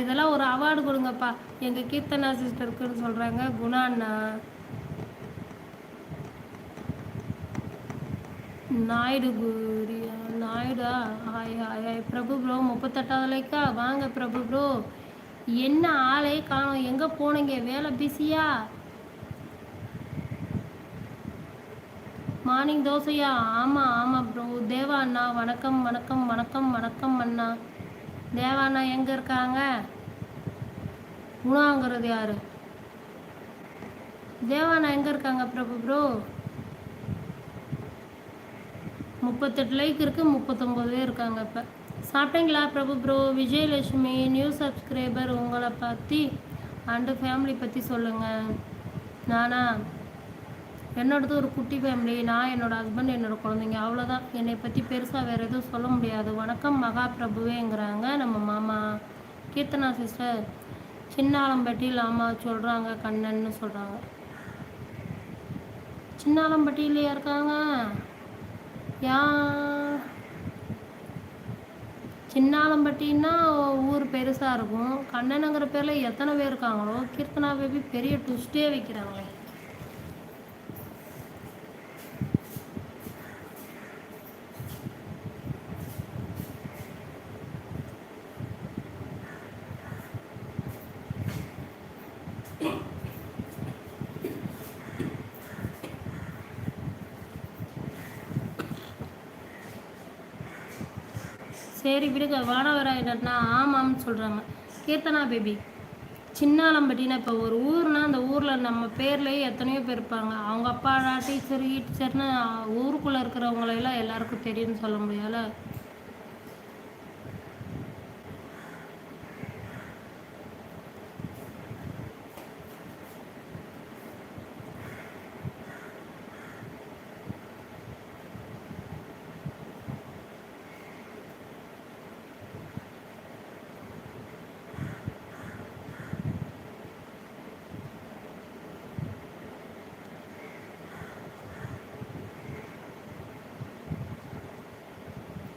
இதெல்லாம் ஒரு அவார்டு கொடுங்கப்பா. எங்கள் கீர்த்தனா சிஸ்டருக்குன்னு சொல்கிறாங்க குணா அண்ணா. நாயுடு குரியா நாயுடா? Hi hi hi. Prabhu bro முப்பத்தெட்டாவது லைக்கா? வாங்க பிரபு ப்ரோ என்ன ஆளே காணும். எங்கே போனீங்க? வேலை பிஸியா? மார்னிங் தோசையா? ஆமாம் ஆமாம் ப்ரோ தேவா அண்ணா வணக்கம் வணக்கம் வணக்கம் வணக்கம் அண்ணா. தேவானா எங்கே இருக்காங்க? குணாங்கிறது யார்? தேவாண்ணா எங்கே இருக்காங்க பிரபு ப்ரோ முப்பத்தெட்டு லைக் இருக்குது முப்பத்தொம்போது பேர் இருக்காங்க இப்போ. சாப்பிட்டீங்களா Prabhu bro Vijayalakshmi new subscriber உங்களை பற்றி அண்டு ஃபேமிலி பற்றி சொல்லுங்கள் நானா? என்னோடது ஒரு குட்டி ஃபேமிலி நான் என்னோடய ஹஸ்பண்ட் என்னோடய குழந்தைங்க அவ்வளோதான் என்னை பற்றி பெருசாக வேறு எதுவும் சொல்ல முடியாது. வணக்கம் மகா பிரபுவேங்கிறாங்க நம்ம மாமா. கீர்த்தனா சிஸ்டர் சின்னாலம்பட்டியில் ஆமா சொல்கிறாங்க கண்ணன்னு சொல்கிறாங்க சின்ன ஆலம்பட்டியிலையா இருக்காங்க? யா. சின்னாலம்பட்டின்னா ஊர் பெருசாக இருக்கும். கண்ணனுங்கிற பேரில் எத்தனை பேர் இருக்காங்களோ கீர்த்தனா பேபி பெரிய ட்விஸ்ட்டே வைக்கிறாங்களே. சரி விடுங்க வாடவராயினா ஆமாம்னு சொல்கிறாங்க கீர்த்தனா பேபி சின்னாலம்பட்டினா இப்போ ஒரு ஊர்னா அந்த ஊரில் நம்ம பேர்லேயே எத்தனையோ பேர் இருப்பாங்க. அவங்க அப்பா டீச்சர் டீச்சர்னு ஊருக்குள்ளே இருக்கிறவங்களெல்லாம் எல்லாருக்கும் தெரியும்னு சொல்ல முடியாதுல்ல?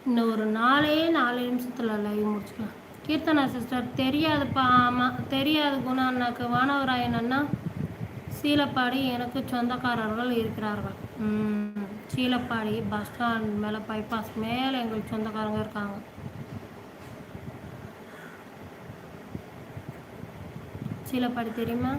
இன்னும் ஒரு நாலே நாலு நிமிஷத்தில் லைவ் முடிச்சுக்கலாம். கீர்த்தனா சிஸ்டர் தெரியாதுப்பா ஆமாம் தெரியாது குணா வானவராயன் அண்ணா சீலப்பாடி எனக்கு சொந்தக்காரர்கள் இருக்கிறார்கள். சீலப்பாடி பஸ் ஸ்டாண்ட் மேலே பைபாஸ் மேலே எங்களுக்கு சொந்தக்காரங்க இருக்காங்க. சீலப்பாடி தெரியுமா?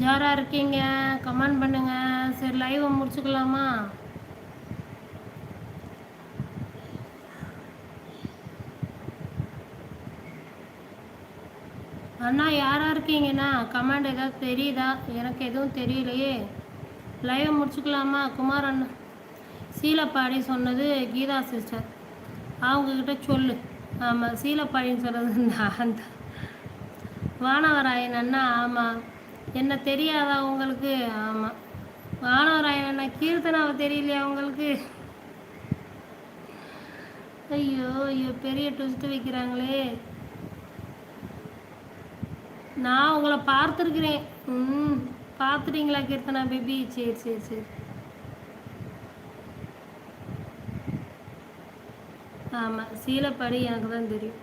ஜோராக இருக்கீங்க? கமெண்ட் பண்ணுங்க. சரி லைவை முடிச்சுக்கலாமா? அண்ணா யாராக இருக்கீங்கண்ணா கமெண்ட் ஏதாவது தெரியுதா? எனக்கு எதுவும் தெரியலையே. லைவை முடிச்சுக்கலாமா? குமார் அண்ணா சீலப்பாடி சொன்னது கீதா சிஸ்டர் அவங்கக்கிட்ட சொல்லு. ஆமாம் சீலப்பாடின்னு சொன்னது நான் தான். வானவராயன் அண்ணா ஆமாம் என்ன தெரியாதா உங்களுக்கு? ஆமாம் வானவராயன் கீர்த்தனாவை தெரியலையா உங்களுக்கு? ஐயோ ஐயோ பெரிய ட்விஸ்ட் வைக்கிறாங்களே. நான் உங்களை பார்த்துருக்குறேன். ம் பார்த்துட்டீங்களா கீர்த்தனா பேபி? சரி சரி சரி. ஆமாம் சீலப்படி எனக்கு தான் தெரியும்.